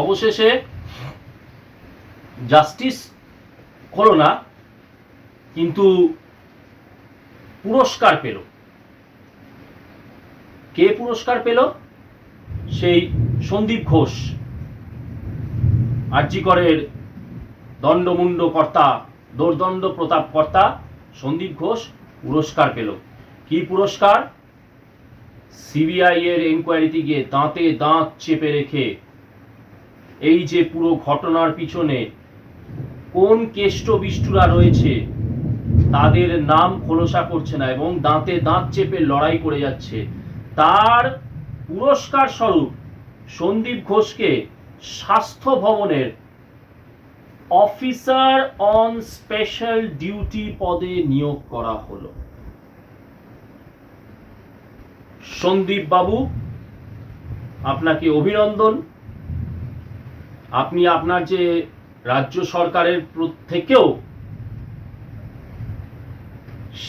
অবশেষে জাস্টিস হলো না, কিন্তু পুরস্কার পেল। কে পুরস্কার পেল? সেই সন্দীপ ঘোষ আর্যিকরের দণ্ডমুণ্ড কর্তা, দোর্দণ্ড প্রতাপ কর্তা সন্দীপ ঘোষ পুরস্কার পেল। কি পুরস্কার? সিবিআই এর এনকোয়ারিতে গিয়ে দাঁতে দাঁত চেপে রেখে এই যে পুরো ঘটনার পিছনে কোন কেষ্ট বিষ্টুরা রয়েছে, তাদের নাম খোলসা করছে না এবং দাঁতে দাঁত চেপে লড়াই করে যাচ্ছে। তার পুরস্কার স্বরূপ সন্দীপ ঘোষকে স্বাস্থ্য ভবনের অফিসার অন স্পেশাল ডিউটি পদে নিয়োগ করা হলো। সন্দীপ বাবু আপনাকে অভিনন্দন। আপনি আপনার যে রাজ্য সরকারের থেকেও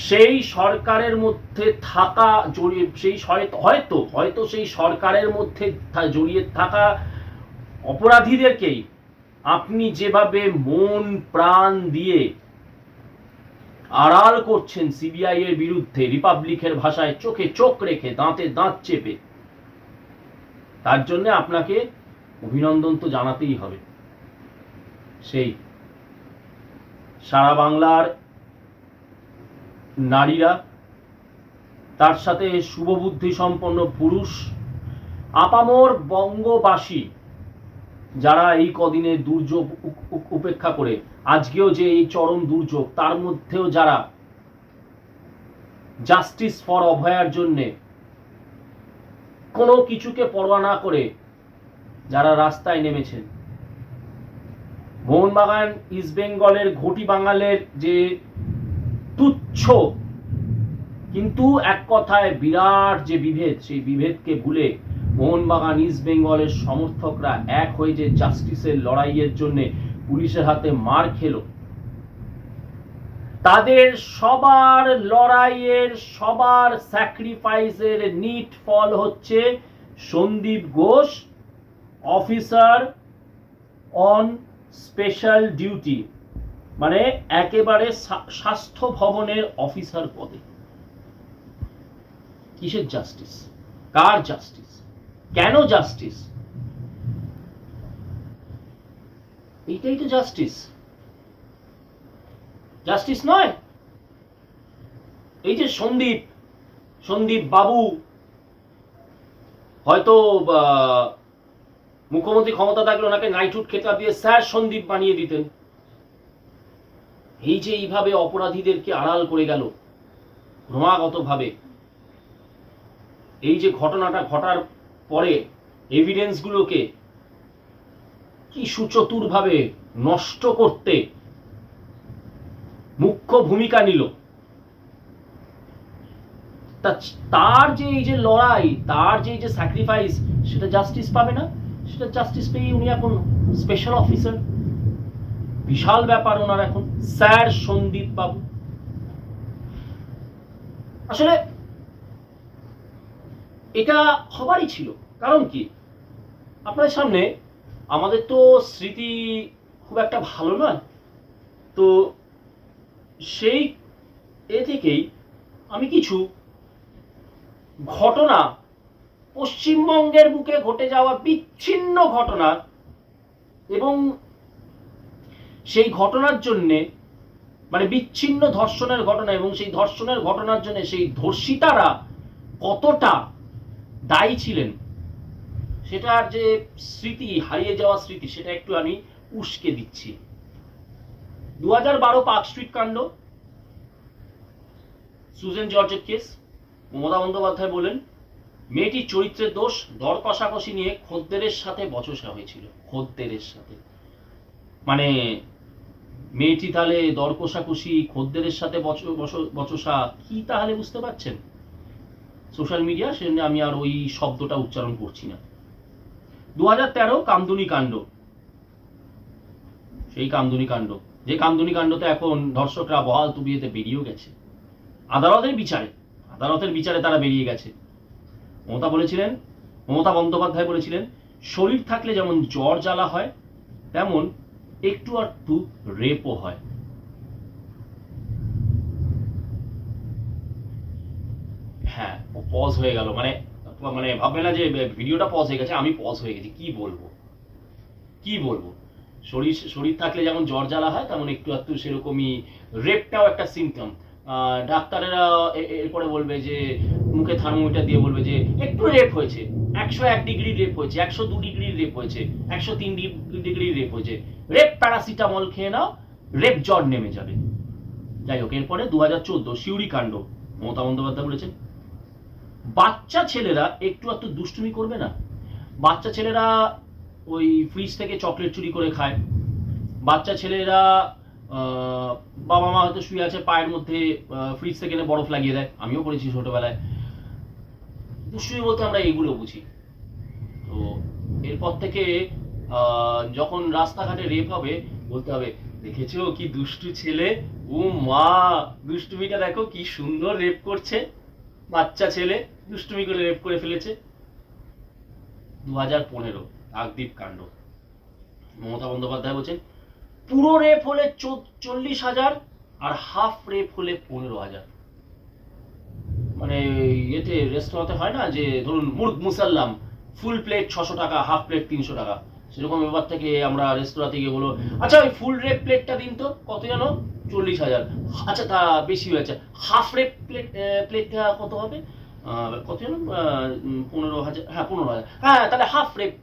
সেই সরকারের মধ্যে থাকা জড়িয়ে, সেই হয়তো হয়তো সেই সরকারের মধ্যে জড়িয়ে থাকা অপরাধীদেরকেই আপনি যেভাবে মন প্রাণ দিয়ে আড়াল করছেন সিবিআই এর বিরুদ্ধে, রিপাবলিকের ভাষায় চোখে চোখ রেখে, দাঁতে দাঁত চেপে, তার জন্য আপনাকে অভিনন্দন তো জানাতেই হবে। সেই সারা বাংলার নারীরা, তার সাথে শুভবুদ্ধি সম্পন্ন পুরুষ, আপামর বঙ্গবাসী, যারা এই কদিনে দুর্যোগ উপ- উপ- উপেক্ষা করে, আজকেও যে এই চরম দুর্যোগ, তার মধ্যেও যারা জাস্টিস ফর অভয়ার জন্যে কোনো কিছুকে পরোয়া না করে যারা রাস্তায় নেমেছেন। মোহনবাগান, ইস্ট বেঙ্গলের ঘটি বাঙালের যে তুচ্ছ, কিন্তু এক কথায় বিরাট যে বিভেদ, সেই বিভেদকে ভুলে মোহনবাগান, ইস্ট বেঙ্গলের সমর্থকরা এক হয়ে যে জাস্টিসের লড়াইয়ের জন্য পুলিশের হাতে মার খেলো। তাদের সবার লড়াইয়ের, সবার স্যাক্রিফাইসের নিট ফল হচ্ছে Sandip Ghosh officer on special duty মানে একেবারে স্বাস্থ্য ভবনের অফিসার পদে। কিসের জাস্টিস? কার জাস্টিস? কেন জাস্টিস? এইটাই তো জাস্টিস। জাস্টিস নয়। এই যে সন্দীপ সন্দীপ বাবু, হয়তো মুখ্যমন্ত্রী ক্ষমতা থাকলে ওনাকে নাইটহুড খেতাব দিয়ে স্যার সন্দীপ বানিয়ে দিতেন। এই যে এইভাবে অপরাধীদেরকে আড়াল করে গেল, ক্রমাগতভাবে। এই যে ঘটনাটা ঘটার পরে এভিডেন্সগুলোকে কি সুচতুরভাবে নষ্ট করতে মুখ্য ভূমিকা নিল। তার যে এই যে লড়াই, তার যে এই যে স্যাক্রিফাইস সেটা জাস্টিস পাবে না? সেটা জাস্টিস পেয়ে উনি এখন স্পেশাল অফিসার বিশাল ব্যাপার ওনার এখন। স্যার সন্দীপ বাবু। আসলে এটা হবারই ছিল। কারণ কি? আপনার সামনে আমাদের তো স্মৃতি খুব একটা ভালো নয়। তো সেই এ থেকেই আমি কিছু ঘটনা পশ্চিমবঙ্গের বুকে ঘটে যাওয়া বিচ্ছিন্ন ঘটনা এবং সেই ঘটনার জন্যে মানে বিচ্ছিন্ন ধর্ষণের ঘটনা এবং সেই ধর্ষণের ঘটনার জন্য সেই ধর্ষিতারা কতটা দায়ী ছিলেন সেটার যে স্মৃতি, হারিয়ে যাওয়া স্মৃতি, সেটা একটু আমি উস্কে দিচ্ছি। দু হাজার বারো পার্ক স্ট্রিট কাণ্ড, সুজেন জর্জের কেস, মমতা বন্দ্যোপাধ্যায় বলেন মেয়েটির চরিত্রের দোষ দর কষাকষি নিয়ে খদ্দেরের সাথে বচসা হয়েছিল, খদ্দেরের সাথে। মানে মেয়েটি তাহলে দর কষাকষি, খদ্দেরের সাথে বচসা, কি তাহলে বুঝতে পারছেন? সোশ্যাল মিডিয়া সেজন্য আমি আর ওই শব্দটা উচ্চারণ করছি না। দু হাজার তেরো কামদুনি কাণ্ড। সেই কামদুনি কাণ্ড। যে কামদুনি কাণ্ডতে এখন ধর্ষকরা বহাল তুবিয়েতে বেরিয়েও গেছে। আদালতের বিচারে আদালতের বিচারে তারা বেরিয়ে গেছে। মমতা বলেছিলেন, মমতা বন্দ্যোপাধ্যায় বলেছিলেন, শরীর থাকলে যেমন জ্বর জ্বালা হয়, তেমন একটু একটু রেপও হয়। হ্যাঁ পজ হয়ে গেল। মানে মানে ভাববে না যে ভিডিওটা পজ হয়ে গেছে, আমি পজ হয়ে গেছি। কি বলব? কি বলব? শরীর শরীর থাকলে যেমন জ্বর জ্বালা হয়, তেমন একটু একটু সেরকমই রেপটাও একটা সিমটম ডাক্তারেরা এরপরে বলবে যে, মুখে থার্মোমিটার দিয়ে বলবে যে, একটু রেপ হয়েছে। একশো এক ডিগ্রি রেপ হয়েছে, একশো দু ডিগ্রি রেপ হয়েছে, একশো তিন ডিগ্রি রেপ হয়েছে। রেপ প্যারাসিটামল খেয়ে নাও রেপ জ্বর নেমে যাবে। যাই হোক, এরপরে দু হাজার চোদ্দ শিউরি কাণ্ড। মমতা বন্দ্যোপাধ্যায় বলেছেন, বাচ্চা ছেলেরা একটু একটু দুষ্টুমি করবে না। বাচ্চা ছেলেরা ওই ফ্রিজ থেকে চকলেট চুরি করে খায়। বাচ্চা ছেলেরা বাবা মা হয়তো শুয়ে আছে, পায়ের মধ্যে ফ্রিজ থেকে বরফ লাগিয়ে দেয়। আমিও করেছি ছোটবেলায়। দুষ্টুমি বলতে আমরা এইগুলো বুঝি। তো এরপর থেকে যখন রাস্তাঘাটে রেপ হবে, বলতে হবে, দেখেছ কি দুষ্টু ছেলে? ও মা, দুষ্টুমিটা দেখো কি সুন্দর রেপ করছে। বাচ্চা ছেলে, দুষ্টুমি করে রেপ করে ফেলেছে। দু হাজার পনেরো কাণ্ড। মমতা বন্দ্যোপাধ্যায় বলছেন পুরো রেপ হলে চল্লিশ হাজার আর হাফ রেপ হলে পনেরো হাজার। মানে ইয়েতে রেস্টুরেন্টে হয় না যে ধরুন মুর্গ মুসাল্লাম ফুল প্লেট ছশো টাকা হাফ প্লেট তিনশো টাকা। সেরকম ব্যাপার থেকে আমরা রেস্তোরাঁতে গিয়ে বলব আচ্ছা ওই ফুল রেপ প্লেটটা দিন তো কত জানো? চল্লিশ হাজার। আচ্ছা তা বেশি হয়েছে। হাফ রেপ প্লেট প্লেটটা কত হবে? কত আহ, পনেরো হাজার হ্যাঁ পনেরো হাজার। হ্যাঁ তাহলে হাফ রেপ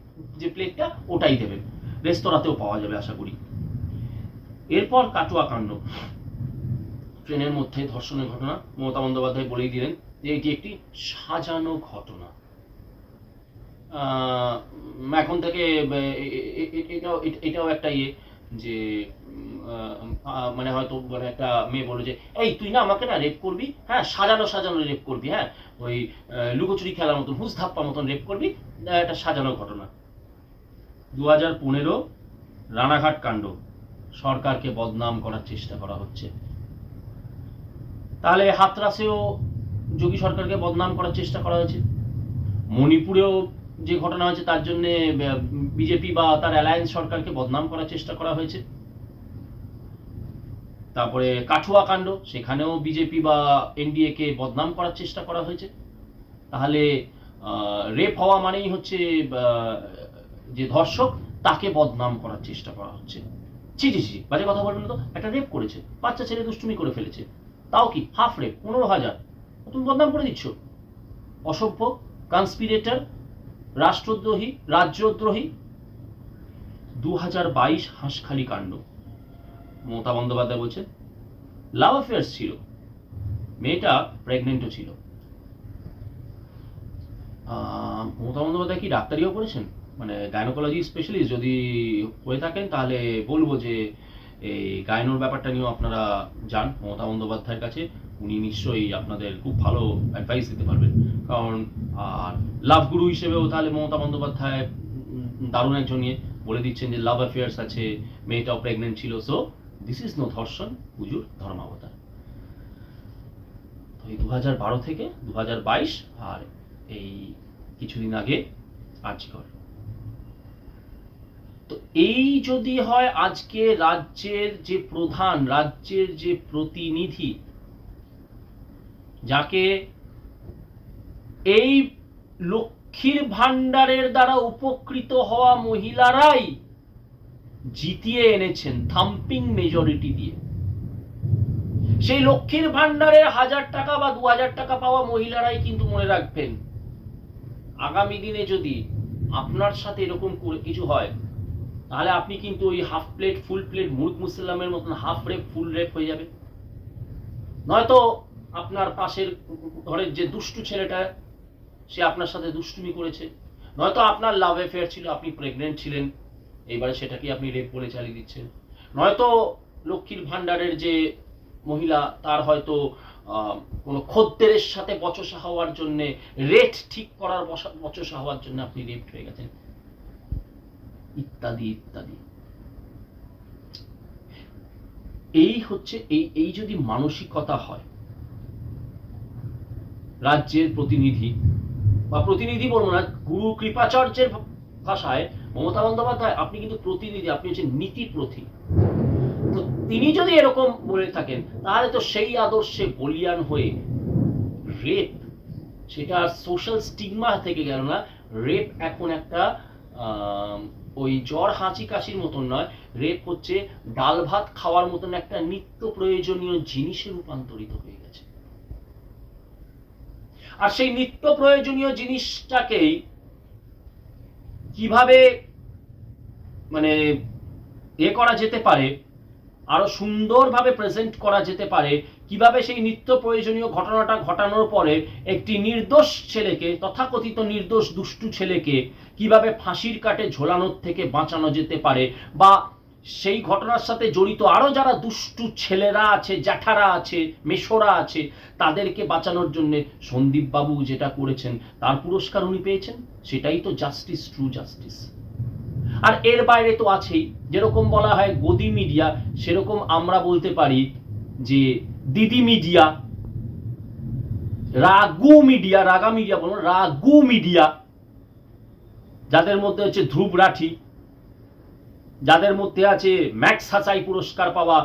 যে প্লেটটা ওটাই দেবেন রেস্তোরাঁতেও পাওয়া যাবে আশা করি। এরপর কাটুয়া কাণ্ড। ট্রেনের মধ্যে ধর্ষণের ঘটনা মমতা বন্দ্যোপাধ্যায় বলেই দিলেন যে এটি একটি সাজানো ঘটনা। এখন থেকে এটাও এটাও একটা ইয়ে যে মানে হয়তো মানে একটা মেয়ে বলল যে, এই, তুই না আমাকে না রেপ করবি হ্যাঁ সাজানো সাজানো রেপ করবি হ্যাঁ ওই লুকোচুরি খেলার মতন হুস ধাপ্পা মতন রেপ করবি একটা সাজানো ঘটনা। দু হাজার পনেরো রানাঘাট কাণ্ড। সরকারকে বদনাম করার চেষ্টা করা হচ্ছে। তাহলে হাতরাসেও যোগী সরকারকে বদনাম করার চেষ্টা করা হয়েছে? মণিপুরেও যে ঘটনা হয়েছে, তার জন্য বিজেপি বা তার অ্যালায়েন্স সরকারকে বদনাম করার চেষ্টা করা হয়েছে। তারপরে কাঠুয়া কাণ্ড, সেখানেও বিজেপি বা এনডিএ কে বদনাম করার চেষ্টা করা হয়েছে। তাহলে রেপ হওয়া মানেই হচ্ছে যে ধর্ষক, তাকে বদনাম করার চেষ্টা করা হচ্ছে। ছি ছি ছি বাজে কথা বলবেন তো? একটা রেপ করেছে, বাচ্চা ছেলে দুষ্টুমি করে ফেলেছে। তাও কি? হাফ রেপ পনেরো হাজার। তুমি বদনাম করে দিচ্ছ? অসভ্য কনস্পিরেটর রাষ্ট্রদ্রোহী, রাজ্যদ্রোহী। দু হাজার বাইশ হাঁসখালি কাণ্ড। মমতা বন্দ্যোপাধ্যায় বলছেন লাভ অ্যাফেয়ার্স ছিল। মেয়েটা প্রেগনেন্টও ছিল। মমতা বন্দ্যোপাধ্যায় কি ডাক্তারিও করেছেন? মানে গাইনোকোলজি স্পেশালিস্ট যদি হয়ে থাকেন, তাহলে বলব যে, এই গায়নোর ব্যাপারটা নিয়েও আপনারা যান মমতা বন্দ্যোপাধ্যায়ের কাছে। উনি নিশ্চয়ই আপনাদের খুব ভালো অ্যাডভাইস দিতে পারবেন। কারণ, আর লাভ গুরু হিসেবেও তাহলে মমতা বন্দ্যোপাধ্যায় দারুণ একজন নিয়ে বলে দিচ্ছেন যে লাভ অ্যাফেয়ার্স আছে, মেয়েটাও প্রেগনেন্ট ছিল। সো দিস ইজ নো ধর্ষণ পুজোর ধর্মাবতার। এই দু বারো থেকে দু বাইশ, আর এই কিছুদিন আগে আর্জিকর তো এই যদি হয় আজকে রাজ্যের যে প্রধান, রাজ্যের যে প্রতিনিধি, যাকে এই লক্ষ্মীর ভাণ্ডারের দ্বারা উপকৃত হওয়া মহিলারাই জিতিয়ে এনেছেন, থাম্পিং মেজরিটি দিয়ে। সেই লক্ষ্মীর ভাণ্ডারের হাজার টাকা বা দু হাজার টাকা পাওয়া মহিলারাই কিন্তু মনে রাখবেন, আগামী দিনে যদি আপনার সাথে এরকম কিছু হয় তাহলে আপনি কিন্তু ওই হাফ প্লেট ফুল প্লেট মুরগ মুসলামের মতন হাফ রেপ ফুল রেপ হয়ে যাবে। নয়তো আপনার পাশের ঘরের যে দুষ্টু ছেলেটা, সে আপনার সাথে দুষ্টুমি করেছে। নয়তো আপনার লাভ অ্যাফেয়ার ছিল, আপনি প্রেগনেন্ট ছিলেন, এইবারে সেটাকে আপনি রেপ বলে চালিয়ে দিচ্ছেন। নয়তো লক্ষ্মীর ভাণ্ডারের যে মহিলা, তার হয়তো কোনো খদ্দেরের সাথে বচসা হওয়ার জন্যে রেট ঠিক করার বচসা হওয়ার জন্য আপনি রেপ হয়ে গেছেন। ইত্যাদি ইত্যাদি। এই হচ্ছে, এই এই যদি মানসিকতা হয়, রাজ্যের প্রতিনিধি বা প্রতিনিধি বলব না, গুরু কৃপাচার্যের ভাষায় মমতা বন্দ্যোপাধ্যায়, আপনি কিন্তু প্রতিনিধি, আপনি হচ্ছেন নীতি প্রতীক তো তিনি যদি এরকম বলে থাকেন, তাহলে তো সেই আদর্শে বলিয়ান হয়ে রেপ সেটা সোশ্যাল স্টিগমা থেকে গেল না। রেপ এখন একটা ওই জ্বর হাঁচি কাশির মতন নয় রেপ হচ্ছে, ডাল ভাত খাওয়ার মতন একটা নিত্য প্রয়োজনীয় জিনিসে রূপান্তরিত হয়ে গেছে। আর সেই নিত্য প্রয়োজনীয় জিনিসটাকেই কীভাবে মানে এ করা যেতে পারে আরও সুন্দরভাবে প্রেজেন্ট করা যেতে পারে। কীভাবে সেই নিত্য প্রয়োজনীয় ঘটনাটা ঘটানোর পরে একটি নির্দোষ ছেলেকে, তথাকথিত নির্দোষ দুষ্টু ছেলেকে কীভাবে ফাঁসির কাটে ঝোলানোর থেকে বাঁচানো যেতে পারে বা সেই ঘটনার সাথে জড়িত আরও যারা দুষ্টু ছেলেরা আছে, জ্যাঠারা আছে, মেশোরা আছে, তাদেরকে বাঁচানোর জন্য সন্দীপ বাবু যেটা করেছেন, তার পুরস্কার উনি পেয়েছেন? সেটাই তো জাস্টিস ট্রু জাস্টিস আর এর বাইরে তো আছেই। যেরকম বলা হয় গদি মিডিয়া, সেরকম আমরা বলতে পারি যে Didi media, Ragu media, RaGa media বলুন, রাগু মিডিয়া, যাদের মধ্যে হচ্ছে ধ্রুব রাঠি, যাদের মধ্যে আছে ম্যাক্স হাসাই পুরস্কার পাওয়া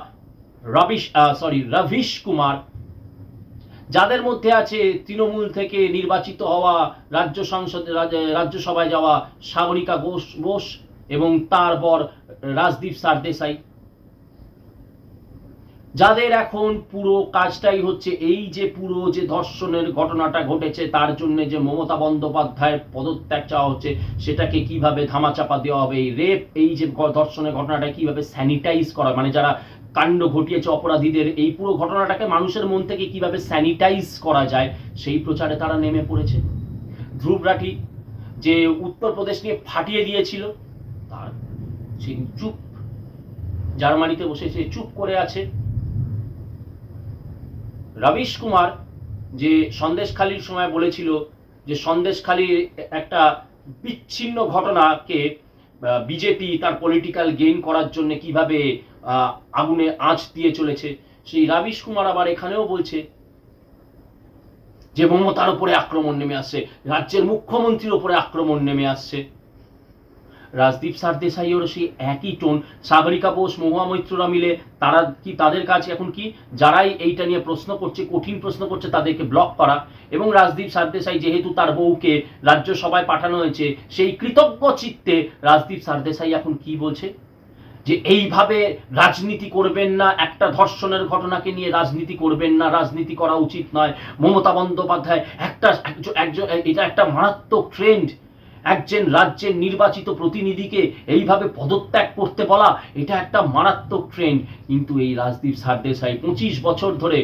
রবিশ সরি রভিশ কুমার, যাদের মধ্যে আছে তৃণমূল থেকে নির্বাচিত হওয়া রাজ্য সংসদে রাজ্যসভায় যাওয়া সাগরিকা ঘোষ বোস এবং তারপর রাজদীপ সারদেশাই যাদের এখন পুরো কাজটাই হচ্ছে এই যে পুরো যে ধর্ষণের ঘটনাটা ঘটেছে, তার জন্য যে মমতা বন্দ্যোপাধ্যায়ের পদত্যাগ চাওয়া হচ্ছে, সেটাকে কীভাবে ধামাচাপা দেওয়া হবে, এই রেপ এই যে ধর্ষণের ঘটনাটা কীভাবে স্যানিটাইজ করা মানে যারা কাণ্ড ঘটিয়েছে অপরাধীদের, এই পুরো ঘটনাটাকে মানুষের মন থেকে কীভাবে স্যানিটাইজ করা যায়, সেই প্রচারে তারা নেমে পড়েছে। ধ্রুব রাঠি যে উত্তরপ্রদেশ নিয়ে ফাটিয়ে দিয়েছিল তার সে চুপ জার্মানিতে বসে সে চুপ করে আছে। রবিশ কুমার যে সন্দেশখালির সময় বলেছিল যে সন্দেশখালির একটা বিচ্ছিন্ন ঘটনাকে বিজেপি তার পলিটিক্যাল গেইন করার জন্য কীভাবে আগুনে আঁচ দিয়ে চলেছে, সেই রাবিশ কুমার আবার এখানেও বলছে যে মমতার উপরে আক্রমণ নেমে আসছে, রাজ্যের মুখ্যমন্ত্রীর উপরে আক্রমণ নেমে আসছে। রাজদীপ সারদেশাইয়েরও সেই একই টোন। সাগরিকা বোস, মহুয়া মৈত্ররা মিলে তারা কি তাদের কাছে এখন কি? যারাই এইটা নিয়ে প্রশ্ন করছে, কঠিন প্রশ্ন করছে, তাদেরকে ব্লক করা। এবং রাজদীপ সারদেশাই যেহেতু তার বউকে রাজ্যসভায় পাঠানো হয়েছে, সেই কৃতজ্ঞ চিত্তে রাজদীপ সারদেশাই এখন কি বলছে? যে এইভাবে রাজনীতি করবেন না, একটা ধর্ষণের ঘটনাকে নিয়ে রাজনীতি করবেন না, রাজনীতি করা উচিত নয়। মমতা বন্দ্যোপাধ্যায় একটা, একজন এটা একটা মারাত্মক ট্রেন্ড একজন রাজ্যের নির্বাচিত প্রতিনিধিকে এইভাবে পদত্যাগ করতে বলা এটা একটা মারাত্মক ট্রেন্ড কিন্তু এই রাজদীপ সারদেশাই পঁচিশ বছর ধরে,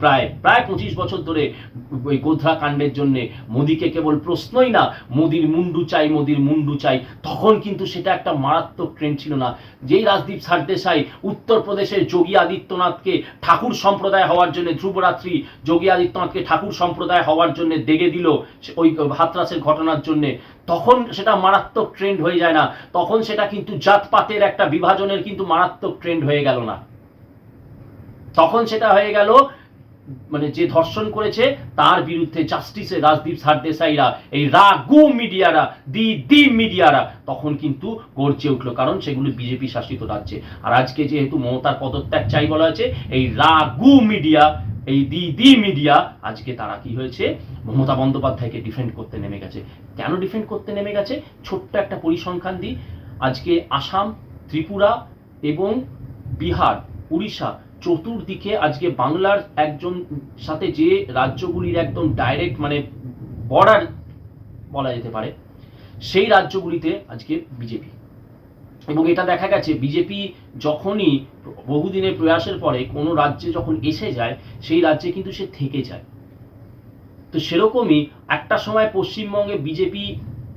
প্রায় প্রায় পঁচিশ বছর ধরে ওই গোধরা কাণ্ডের জন্যে মোদিকে কেবল প্রশ্নই না, মোদির মুন্ডু চাই, মোদির মুন্ডু চাই, তখন কিন্তু সেটা একটা মারাত্মক ট্রেন্ড ছিল না। যেই রাজদীপ সারদেশাই উত্তরপ্রদেশের যোগী আদিত্যনাথকে ঠাকুর সম্প্রদায় হওয়ার জন্য, ধ্রুবরাত্রি যোগী আদিত্যনাথকে ঠাকুর সম্প্রদায় হওয়ার জন্য দেগে দিল ওই হাতরাসের ঘটনার জন্য, তখন সেটা মারাত্মক ট্রেন্ড হয়ে যায় না। তখন সেটা কিন্তু জাতপাতের একটা বিভাজনের কিন্তু মারাত্মক ট্রেন্ড হয়ে গেল না। তখন সেটা হয়ে গেল মানে যে ধর্ষণ করেছে, তার বিরুদ্ধে জাস্টিসে রাজদীপ সারদেশাইরা, এই রাগু মিডিয়ারা, দি দি মিডিয়ারা, তখন কিন্তু গর্জে উঠল। কারণ সেগুলো বিজেপি শাসিত রাজ্যে। আর আজকে যেহেতু মমতার পদত্যাগ চাই বলা হয়েছে, এই রাগু মিডিয়া, এই দি দি মিডিয়া, আজকে তারা কি হয়েছে, মমতা বন্দ্যোপাধ্যায়কে ডিফেন্ড করতে নেমে গেছে। কেন ডিফেন্ড করতে নেমে গেছে? ছোট্ট একটা পরিসংখ্যান দিই। আজকে আসাম, ত্রিপুরা এবং বিহার, উড়িষ্যা চতুর্দিকে আজকে বাংলার একজন সাথে যে রাজ্যগুলির একদম ডাইরেক্ট মানে বর্ডার বলা যেতে পারে, সেই রাজ্যগুলিতে আজকে বিজেপি। এবং এটা দেখা গেছে, বিজেপি যখনই বহুদিনের প্রয়াসের পরে কোনো রাজ্যে যখন এসে যায়, সেই রাজ্যে কিন্তু সে থেকে যায়। তো সেরকমই একটা সময় পশ্চিমবঙ্গে বিজেপি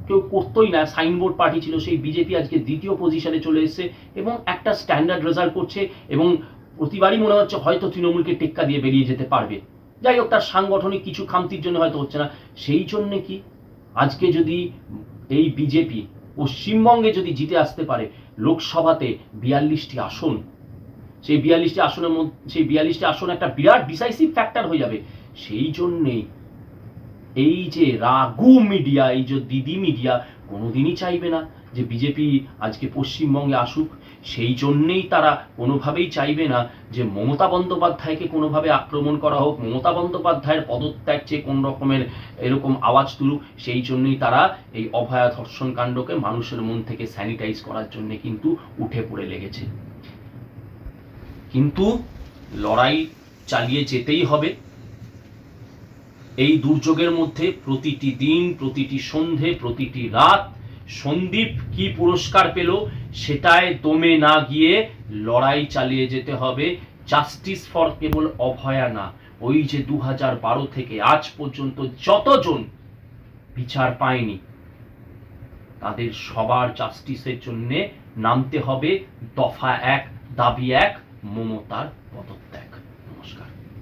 কেউ করতোই না, সাইনবোর্ড পার্টি ছিল সেই বিজেপি আজকে দ্বিতীয় পজিশনে চলে এসেছে এবং একটা স্ট্যান্ডার্ড রেজাল্ট করছে এবং প্রতিবারই মনে হচ্ছে হয়তো তৃণমূলকে টেক্কা দিয়ে বেরিয়ে যেতে পারবে। যাই হোক, তার সাংগঠনিক কিছু খামতির জন্য হয়তো হচ্ছে না। সেই জন্যে কি? আজকে যদি এই বিজেপি পশ্চিমবঙ্গে যদি জিতে আসতে পারে, লোকসভাতে বিয়াল্লিশটি আসন, সেই বিয়াল্লিশটি আসনের মধ্যে, সেই বিয়াল্লিশটি আসন একটা বিরাট ডিসাইসিভ ফ্যাক্টর হয়ে যাবে। সেই জন্যেই এই যে রাগু মিডিয়া, এই যে দিদি মিডিয়া কোনোদিনই চাইবে না যে বিজেপি আজকে পশ্চিমবঙ্গে আসুক। সেই জন্যেই তারা কোনোভাবেই চাইবে না যে মমতা বন্দ্যোপাধ্যায়কে কোনোভাবে আক্রমণ করা হোক। মমতা বন্দ্যোপাধ্যায়ের পদত্যাগ চেয়ে কোন রকমের এরকম আওয়াজ তুলুক, সেই জন্যই তারা এই অভয়া ধর্ষণ কাণ্ডকে মানুষের মন থেকে স্যানিটাইজ করার জন্য কিন্তু উঠে পড়ে লেগেছে। কিন্তু লড়াই চালিয়ে যেতেই হবে। এই দুর্যোগের মধ্যে প্রতিটি দিন, প্রতিটি সন্ধে, প্রতিটি রাত সন্দীপ কি পুরস্কার পেল সেটায় দমে না গিয়ে লড়াই চালিয়ে যেতে হবে। জাস্টিস ফর কেবল অভয়া না। ওই যে দু বারো থেকে আজ পর্যন্ত যতজন বিচার পায়নি, তাদের সবার জাস্টিসের জন্যে নামতে হবে। দফা এক, দাবি এক, মমতার পদত্যাগ